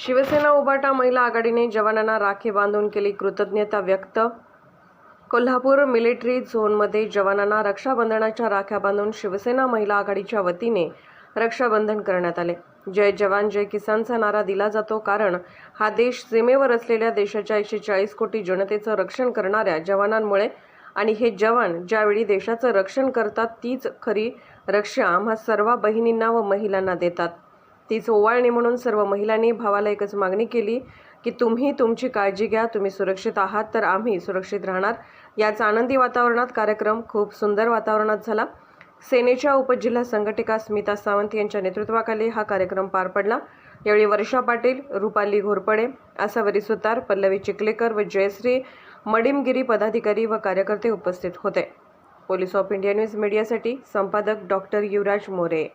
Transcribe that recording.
शिवसेना उभाटा महिला आघाडीने जवानांना राखी बांधून केली कृतज्ञता व्यक्त. कोल्हापूर मिलिटरी झोनमध्ये जवानांना रक्षाबंधनाच्या राख्या बांधून शिवसेना महिला आघाडीच्या वतीने रक्षाबंधन करण्यात आले. जय जवान जय किसानचा नारा दिला जातो कारण हा देश सीमेवर असलेल्या देशाच्या एकशे चाळीस कोटी जनतेचं रक्षण करणाऱ्या जवानांमुळे आणि हे जवान ज्यावेळी देशाचं रक्षण करतात तीच खरी रक्षा आम्हा सर्व बहिणींना व महिलांना देतात. तीच ओवाळणी म्हणून सर्व महिलांनी भावाला एकच मागणी केली की तुम्ही तुमची काळजी घ्या तुम्ही सुरक्षित आहात तर आम्ही सुरक्षित राहणार. याच आनंदी वातावरणात कार्यक्रम खूप सुंदर वातावरणात झाला. सेनेच्या उपजिल्हा संघटिका स्मिता सावंत यांच्या नेतृत्वाखाली हा कार्यक्रम पार पडला. यावेळी वर्षा पाटील रुपाली घोरपडे आसावरी सुतार पल्लवी चिखलेकर व जयश्री मडिमगिरी पदाधिकारी व कार्यकर्ते उपस्थित होते. पोलीस ऑफ इंडिया न्यूज मीडियासाठी संपादक डॉक्टर युवराज मोरे.